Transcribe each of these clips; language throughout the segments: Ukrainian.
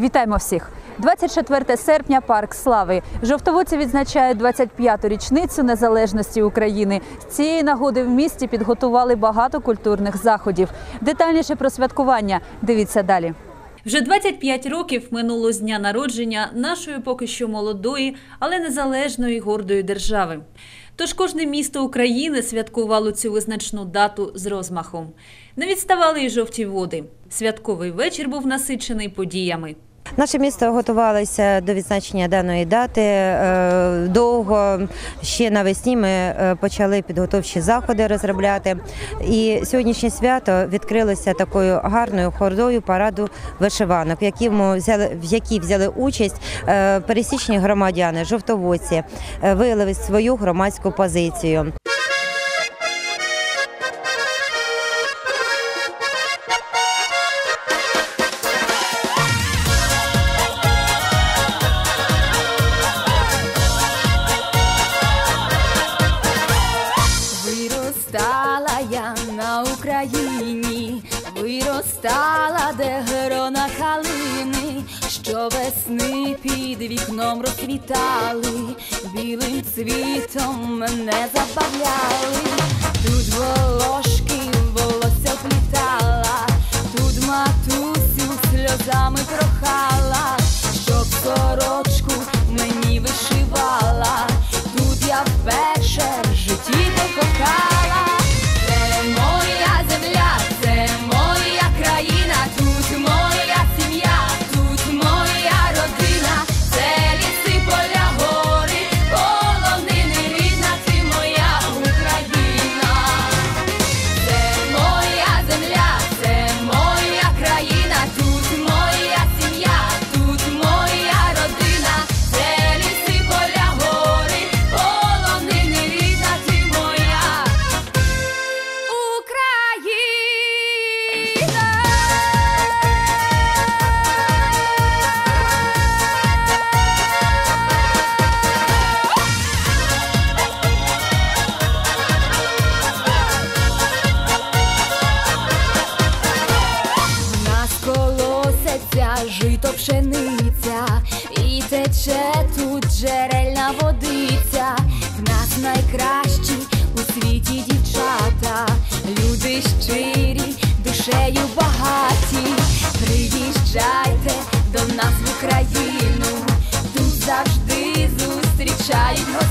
Вітаємо всіх! 24 серпня парк слави. Жовтоводці відзначають 25-ту річницю незалежності України. З цієї нагоди в місті підготували багато культурних заходів. Детальніше про святкування дивіться далі. Вже 25 років минуло з дня народження нашої поки що молодої, але незалежної гордої держави. Тож кожне місто України святкувало цю визначну дату з розмахом. Не відставали і жовті води. Святковий вечір був насичений подіями. Наше місто готувалося до відзначення даної дати. Е, Довго ще навесні ми е, почали підготовчі заходи розробляти. І сьогоднішнє свято відкрилося такою гарною хордою параду вишиванок, в якій взяли участь е, пересічні громадяни, жовтоводці, е, виявили свою громадську позицію. На Україні, виростала, де грона калини, що весни під вікном розквітали, білим цвітом мене забавляли, тут волошки волосся плітала, тут матусю сльозами прохала, щоб сорочку мені вишивала, тут я вперше I know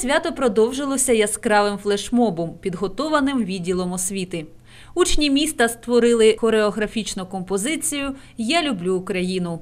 свято продовжилося яскравим флешмобом, підготованим відділом освіти. Учні міста створили хореографічну композицію Я люблю Україну.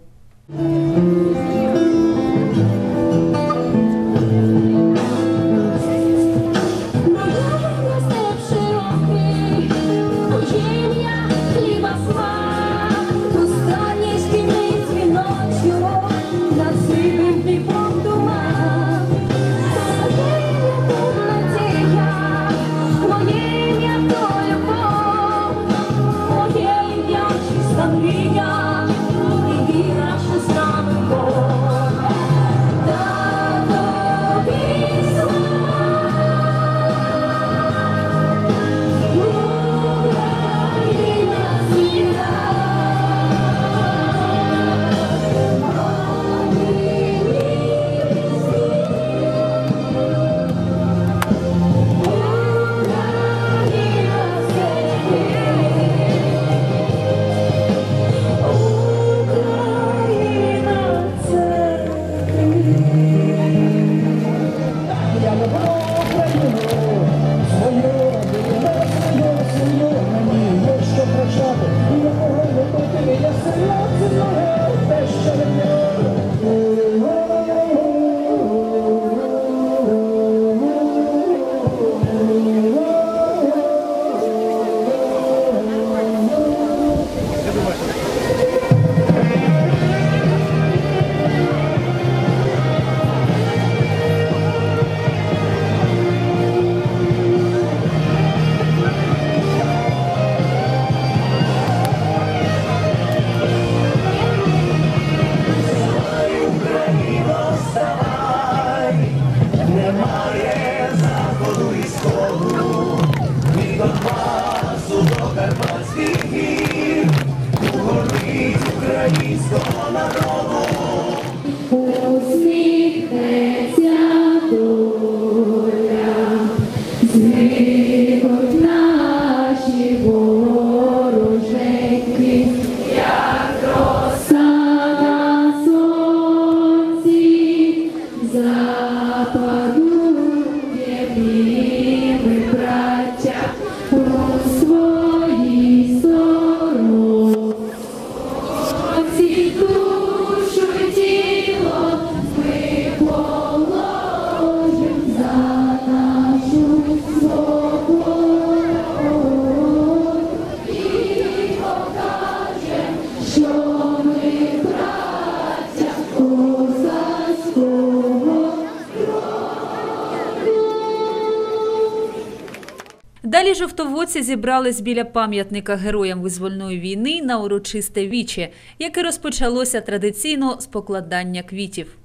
Далі жовтоводці зібрались біля пам'ятника героям визвольної війни на урочисте віче, яке розпочалося традиційно з покладання квітів.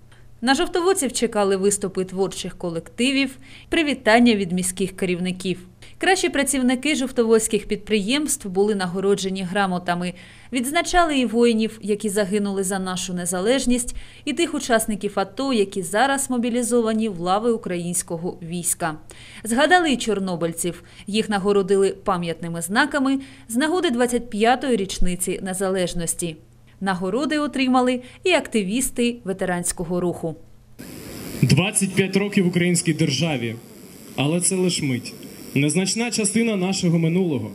На жовтоводців чекали виступи творчих колективів, привітання від міських керівників. Кращі працівники жовтоводських підприємств були нагороджені грамотами. Відзначали і воїнів, які загинули за нашу незалежність, і тих учасників АТО, які зараз мобілізовані в лави українського війська. Згадали і чорнобильців. Їх нагородили пам'ятними знаками з нагоди 25-ї річниці незалежності. Нагороди отримали і активісти ветеранського руху. 25 років українській державі, але це лише мить, незначна частина нашого минулого.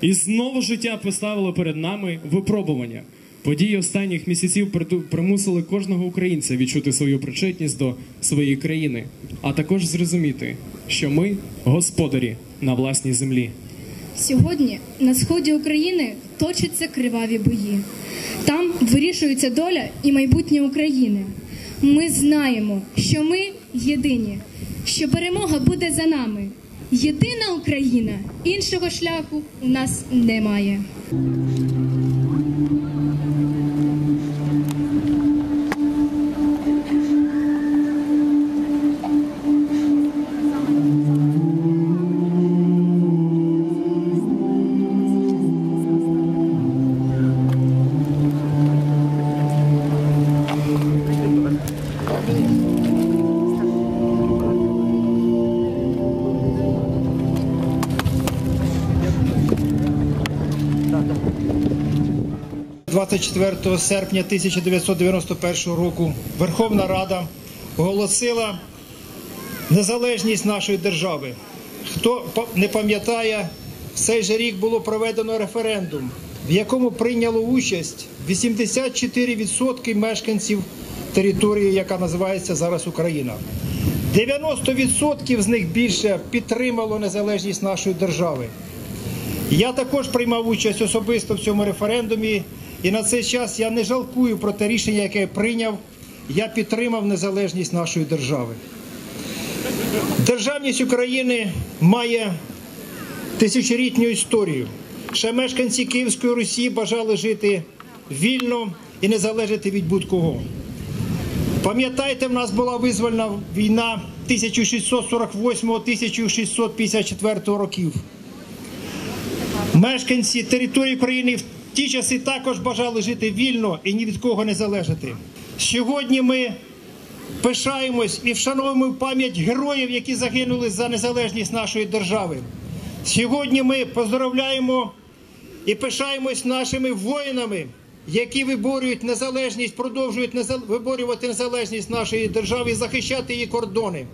І знову життя поставило перед нами випробування. Події останніх місяців примусили кожного українця відчути свою причетність до своєї країни, а також зрозуміти, що ми господарі на власній землі. Сьогодні на сході України точаться криваві бої. Там вирішується доля і майбутнє України. Ми знаємо, що ми єдині, що перемога буде за нами. Єдина Україна, іншого шляху у нас немає. – 24 серпня 1991 року Верховна Рада оголосила незалежність нашої держави. Хто не пам'ятає, в цей же рік було проведено референдум, в якому прийняло участь 84% мешканців території, яка називається зараз Україна. 90% з них більше підтримало незалежність нашої держави. Я також приймав участь особисто в цьому референдумі, і на цей час я не жалкую про те рішення, яке я прийняв. Я підтримав незалежність нашої держави. Державність України має тисячолітню історію. Ще мешканці Київської Русі бажали жити вільно і не залежати від будь-кого. Пам'ятаєте, в нас була визвольна війна 1648-1654 років. Мешканці території України ті часи також бажали жити вільно і ні від кого не залежати. Сьогодні ми пишаємось і вшановуємо пам'ять героїв, які загинули за незалежність нашої держави. Сьогодні ми поздравляємо і пишаємось нашими воїнами, які виборюють незалежність, продовжують виборювати незалежність нашої держави і захищати її кордони.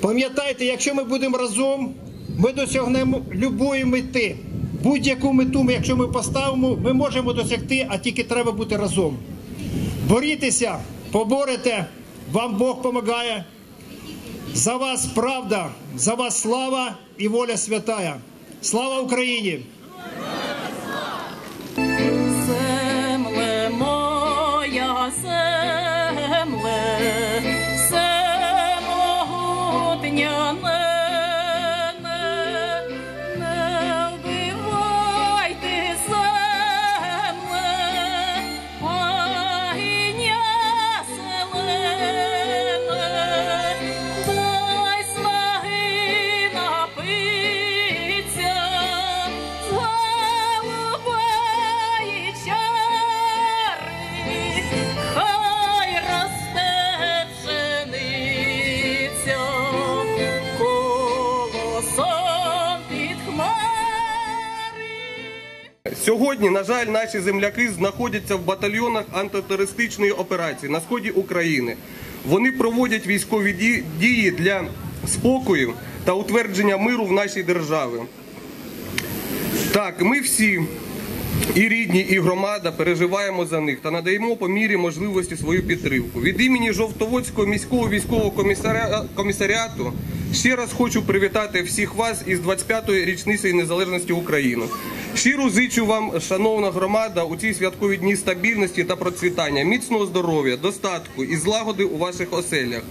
Пам'ятайте, якщо ми будемо разом, ми досягнемо любої мети. Будь-яку мету, якщо ми поставимо, ми можемо досягти, а тільки треба бути разом. Борітеся, поборете, вам Бог помагає. За вас правда, за вас слава і воля святая. Слава Україні! Сьогодні, на жаль, наші земляки знаходяться в батальйонах антитерористичної операції на сході України. Вони проводять військові ді- дії для спокою та утвердження миру в нашій державі. Так, ми всі, і рідні, і громада, переживаємо за них та надаємо по мірі можливості свою підтримку. Від імені Жовтоводського міського військового комісаріату ще раз хочу привітати всіх вас із 25-ї річниці незалежності України. Щиро зичу вам, шановна громада, у ці святкові дні стабільності та процвітання, міцного здоров'я, достатку і злагоди у ваших оселях.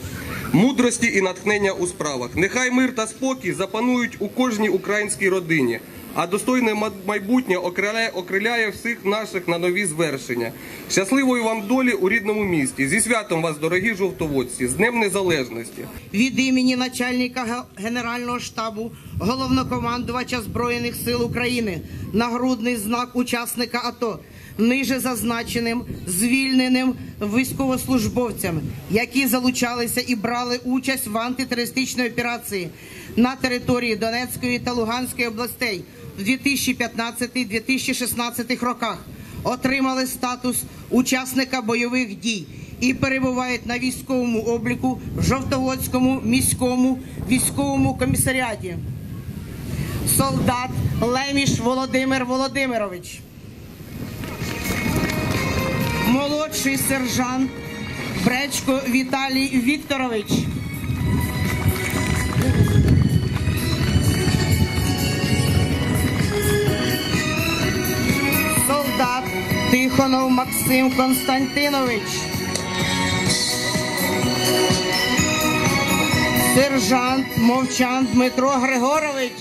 мудрості і натхнення у справах. Нехай мир та спокій запанують у кожній українській родині, а достойне ма- майбутнє окриляє, окриляє всіх наших на нові звершення. Щасливої вам долі у рідному місті. Зі святом вас, дорогі жовтоводці, з Днем Незалежності. від імені начальника Генерального штабу, головнокомандувача Збройних сил України, нагрудний знак учасника АТО, ниже зазначеним звільненим військовослужбовцям, які залучалися і брали участь в антитерористичній операції на території Донецької та Луганської областей в 2015-2016 роках отримали статус учасника бойових дій і перебувають на військовому обліку в Жовтоводському міському військовому комісаріаті. Солдат Леміш Володимир Володимирович. Молодший сержант Бречко Віталій Вікторович. Тихонов Максим Константинович. Сержант Мовчан Дмитро Григорович.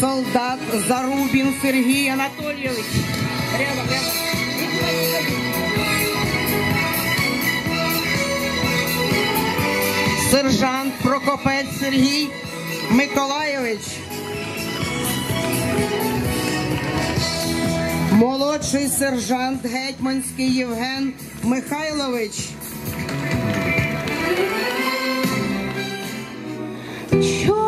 Солдат Зарубін Сергій Анатолійович. Рядом, рядом. Сержант Прокопець Сергій Миколайович. Молодший сержант Гетьманський Євген Михайлович. Чорнобривці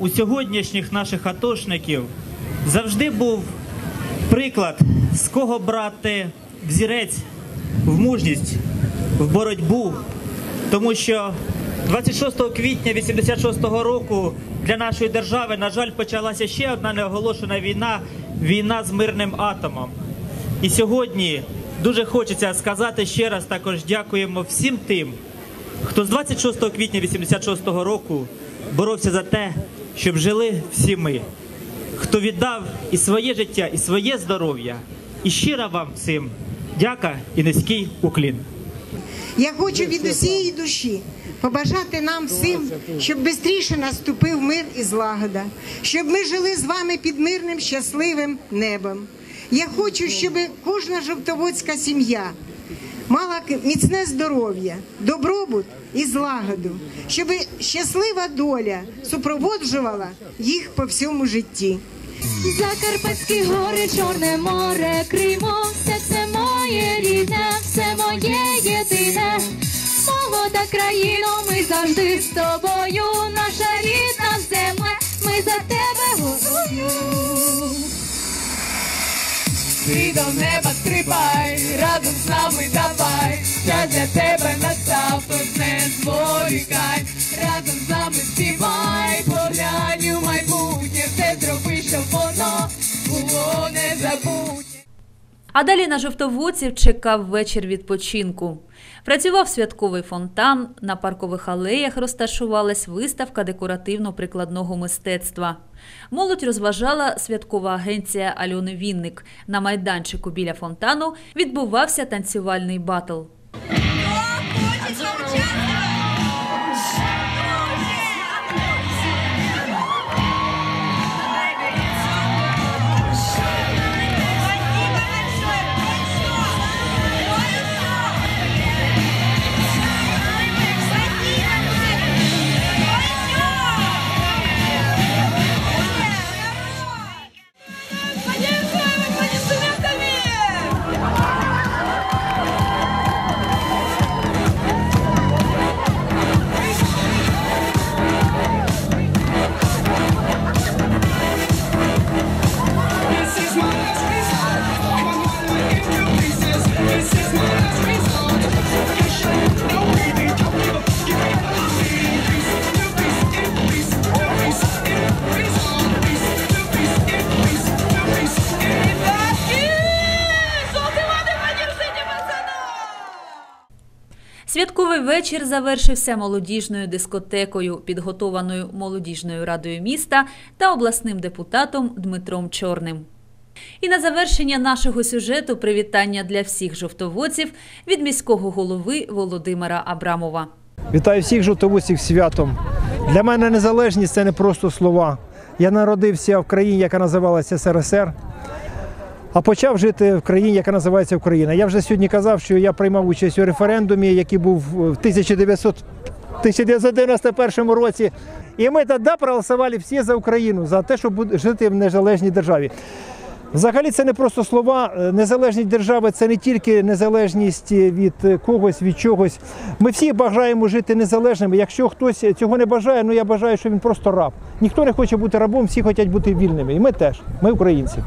у сьогоднішніх наших атошників завжди був приклад, з кого брати взірець в мужність, в боротьбу. Тому що 26 квітня 86-го року для нашої держави, на жаль, почалася ще одна неоголошена війна війна з мирним атомом. І сьогодні дуже хочеться сказати ще раз також дякуємо всім тим, хто з 26 квітня 86-го року боровся за те, щоб жили всі ми, хто віддав і своє життя, і своє здоров'я. І щира вам всім дяка і низький уклін. Я хочу від усієї душі побажати нам всім, щоб швидше наступив мир і злагода, щоб ми жили з вами під мирним щасливим небом. Я хочу, щоб кожна жовтоводська сім'я мала міцне здоров'я, добробут і злагоду, щоб щаслива доля супроводжувала їх по всьому житті. Закарпатські гори, Чорне море, Кримо, все це моє рідне, все моє єдине. Молода країно, ми завжди з тобою, наша рідна земля, ми за тебе горою. Ти до неба стрибай, разом з нами давай, час для тебе настав, тож не зволікай, разом з нами співай, поглянь у майбутнє, все зроби, щоб воно було незабутнє. А далі на жовтоводців чекав вечір відпочинку. Працював святковий фонтан, на паркових алеях розташувалась виставка декоративно-прикладного мистецтва. Молодь розважала святкова агенція Альони Вінник. На майданчику біля фонтану відбувався танцювальний батл. Святковий вечір завершився молодіжною дискотекою, підготованою молодіжною радою міста та обласним депутатом Дмитром Чорним. І на завершення нашого сюжету привітання для всіх жовтоводців від міського голови Володимира Абрамова. Вітаю всіх жовтоводців святом. Для мене незалежність це не просто слова. Я народився в країні, яка називалася СРСР, а почав жити в країні, яка називається Україна. Я вже сьогодні казав, що я приймав участь у референдумі, який був в 1900 1991 році. І ми тоді проголосували всі за Україну, за те, щоб жити в незалежній державі. Взагалі це не просто слова. Незалежність держави це не тільки незалежність від когось, від чогось. Ми всі бажаємо жити незалежними. Якщо хтось цього не бажає, ну я бажаю, що він просто раб. Ніхто не хоче бути рабом, всі хочуть бути вільними. І ми теж. Ми українці.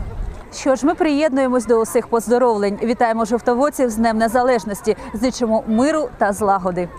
Що ж, ми приєднуємось до усіх поздоровлень. Вітаємо жовтоводців з Днем Незалежності. Зичимо миру та злагоди.